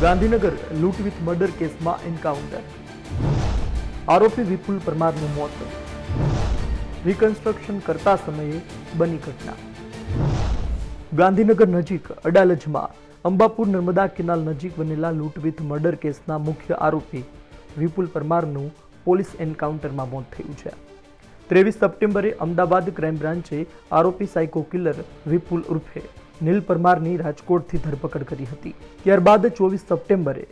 ગાંધીનગર લૂંટ with murder કેસમાં encounter. આરોપી વિપુલ પરમારનું મોત. રિકન્સ્ટ્રક્શન કરતા સમયે બની ઘટના. ગાંધીનગર નજીક અડાલજમાં અંબાપુર નર્મદા કેનાલ નજીક બનેલા લૂંટ વિથ મર્ડર કેસના મુખ્ય આરોપી વિપુલ પરમારનું પોલીસ એન્કાઉન્ટરમાં મોત થયું છે. ત્રેવીસ સપ્ટેમ્બરે અમદાવાદ ક્રાઇમ બ્રાન્ચે આરોપી સાયકો કિલર વિપુલ ઉર્ફે નીલ પરમારની રાજકોટથી ધરપકડ કરી હતી. ત્યારબાદ ચોવીસ સપ્ટેમ્બરે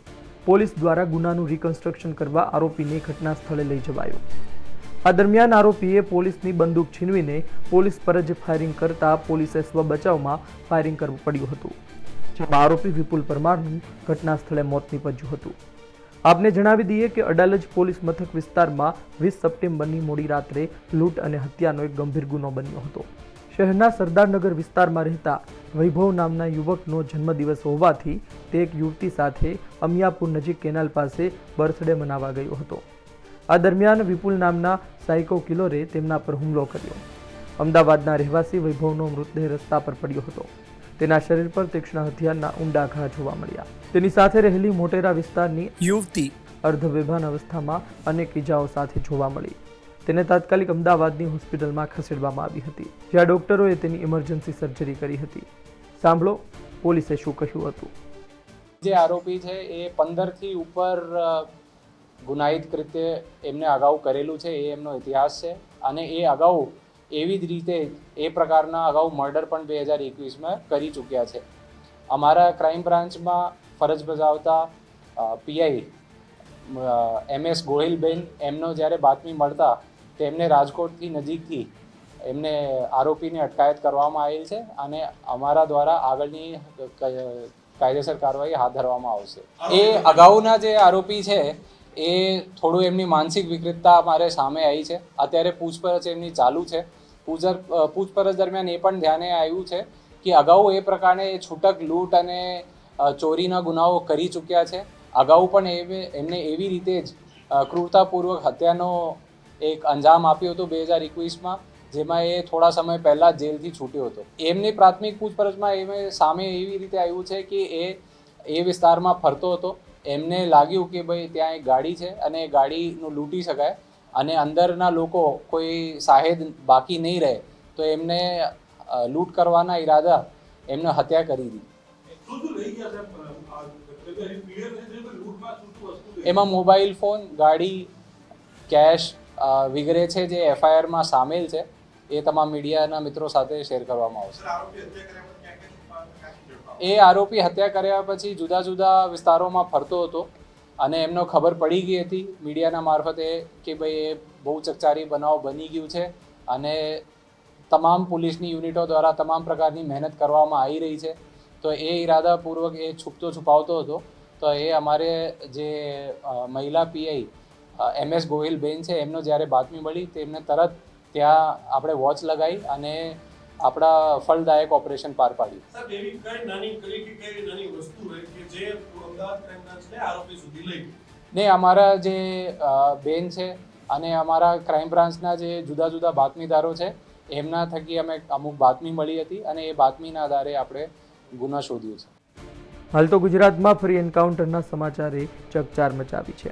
પોલીસ દ્વારા ગુનાનું રિકન્સ્ટ્રક્શન કરવા આરોપીને ઘટના સ્થળે લઈ જવાયો. આ દરમિયાન આરોપીએ પોલીસની બંદૂક છીનવીને પોલીસ પર જ ફાયરિંગ કરતા પોલીસે સ્વ બચાવમાં ફાયરિંગ કરવું પડ્યું હતું. જેમાં આરોપી વિપુલ પરમારનું ઘટના સ્થળે મોત નીપજ્યું હતું. આપને જણાવી દઈએ કે અડાલજ પોલીસ મથક વિસ્તારમાં વીસ સપ્ટેમ્બરની મોડી રાત્રે લૂંટ અને હત્યાનો એક ગંભીર ગુનો બન્યો હતો. શહેરના સરદારનગર વિસ્તારમાં રહેતા વૈભવ નામના યુવકનો જન્મદિવસ હોવાથી તે એક યુવતી સાથે અમિયાપુર નજીક કેનાલ પાસે બર્થડે મનાવવા ગયો હતો. આ દરમિયાન વિપુલ નામના સાયકો કિલોરે તેમના પર હુમલો કર્યો. અમદાવાદના રહેવાસી વૈભવનો મૃતદેહ રસ્તા પર પડ્યો હતો. તેના શરીર પર તીક્ષ્ણ હથિયારના ઊંડા ઘા જોવા મળ્યા. તેની સાથે રહેલી મોટેરા વિસ્તારની યુવતી અર્ધબેભાન અવસ્થામાં અનેક ઇજાઓ સાથે જોવા મળી. તેને તાત્કાલિક અમદાવાદની હોસ્પિટલમાં ખસેડવામાં આવી હતી, જ્યાં ડોક્ટરોએ તેની ઇમરજન્સી સર્જરી કરી હતી. સાંભળો, પોલીસે શું કહ્યું હતું. જે આરોપી છે એ પંદરથી ઉપર ગુનાહિત કૃત્ય એમને અગાઉ કરેલું છે, એ એમનો ઇતિહાસ છે. અને એ અગાઉ એવી જ રીતે એ પ્રકારના અગાઉ મર્ડર પણ બે હજાર એકવીસમાં કરી ચૂક્યા છે. અમારા ક્રાઇમ બ્રાન્ચમાં ફરજ બજાવતા પીઆઈ એમ એસ ગોહિલબેન એમનો જ્યારે બાતમી મળતા તેમને રાજકોટથી નજીકથી એમને આરોપીની અટકાયત કરવામાં આવેલ છે અને અમારા દ્વારા આગળની કાયદેસર કાર્યવાહી હાથ ધરવામાં આવશે. એ અગાઉના જે આરોપી છે, એ થોડું એમની માનસિક વિકૃતતા અમારે સામે આવી છે. અત્યારે પૂછપરછ એમની ચાલુ છે. પૂજર, પૂછપરછ દરમિયાન એ પણ ધ્યાને આવ્યું છે કે અગાઉ એ પ્રકારે છૂટક, લૂંટ અને ચોરીના ગુનાઓ કરી ચૂક્યા છે. અગાઉ પણ એમને એવી રીતે જ ક્રૂરતાપૂર્વક હત્યાનો એક અંજામ આપ્યું હતું બે હજાર એકવીસમાં, જેમાં એ થોડા સમય પહેલા જેલથી છૂટ્યો હતો. એમની પ્રાથમિક પૂછપરછમાં એમને સામે એવી રીતે આવ્યું છે કે એ એ વિસ્તારમાં ફરતો હતો. એમને લાગ્યું કે ભાઈ ત્યાં એક ગાડી છે અને એ ગાડીનું લૂંટી શકાય અને અંદરના લોકો કોઈ સાહેદ બાકી નહીં રહે, તો એમને લૂંટ કરવાના ઈરાદા એમને હત્યા કરી દીધી. એમાં મોબાઈલ ફોન, ગાડી, કેશ વગેરે છે જે એફઆઈઆરમાં સામેલ છે, એ તમામ મીડિયાના મિત્રો સાથે શેર કરવામાં આવશે? એ આરોપી હત્યા કર્યા પછી જુદા જુદા વિસ્તારોમાં ફરતો હતો અને એમનો ખબર પડી ગઈ હતી મીડિયાના મારફતે કે ભાઈ એ બહુ ચકચારી બનાવ બની ગયું છે અને તમામ પોલીસની યુનિટો દ્વારા તમામ પ્રકારની મહેનત કરવામાં આવી રહી છે તો એ ઈરાદાપૂર્વક એ છુપતો છુપાવતો હતો તો એ અમારે જે મહિલા પીઆઈ એમ. એસ. ગોહિલ બેન છે એમનો જ્યારે બાતમી મળી તેમને તરત ત્યાં આપણે વોચ લગાવી અને આપણા ફળદાયક ઓપરેશન પાર પાડ્યું. સાહેબ એવી કઈ નાની કઈ કઈ નાની વસ્તુ હોય કે જે અમદાવાદ ક્રાઇમ આરોપી સુધી લઈ ને અમારા જે બેન છે અને અમારા ક્રાઇમ બ્રાન્ચના જે જુદા જુદા બાતમીદારો છે એમના થકી અમે અમુક બાતમી મળી હતી અને એ બાતમીના આધારે આપણે ગુના શોધ્યું છે. હાલ તો ગુજરાતમાં ફરી એન્કાઉન્ટરના સમાચારે ચકચાર મચાવી છે.